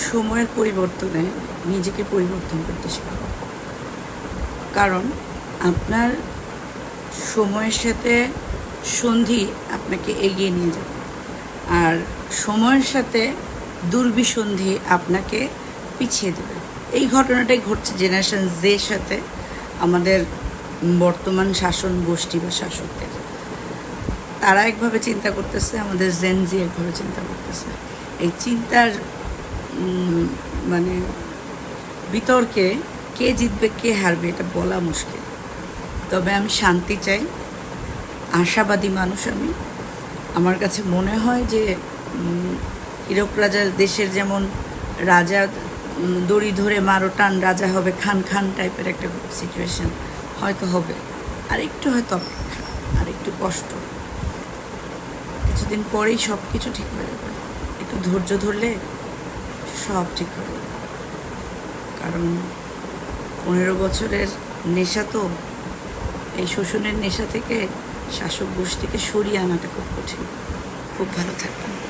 সময়ের পরিবর্তনে নিজেকে পরিবর্তন করতে শেখা। কারণ আপনার সময়ের সাথে সন্ধি আপনাকে এগিয়ে নিয়ে যাবে। আর সময়ের সাথে দুর্বিসন্ধি আপনাকে পিছিয়ে দেবে। এই ঘটনাটাই ঘটছে জেনারেশন জের সাথে আমাদের বর্তমান শাসন গোষ্ঠী বা শাসকদের। তারা একভাবে চিন্তা করতেছে, আমাদের জেনজি একভাবে চিন্তা করতেছে। এই চিন্তার মানে বিতর্কে কে জিতবে, কে হারবে, এটা বলা মুশকিল। তবে আমি শান্তি চাই, আশাবাদী মানুষ আমি। আমার কাছে মনে হয় যে হীরক রাজার দেশের যেমন রাজা দড়ি ধরে মারো টান রাজা হবে, খান খান টাইপের একটা সিচুয়েশন হয়তো হবে। আর একটু হয়তো অপেক্ষা, আর একটু কষ্ট। কিছুদিন পরেই সব কিছু ঠিক হয়ে যাবে। একটু ধৈর্য ধরলে সব ঠিক হবে। কারণ পনেরো বছরের নেশা তো, এই শোষণের নেশা থেকে শাসক গোষ্ঠীকে সরিয়ে আনাটা খুব কঠিন। খুব ভালো থাকবেন।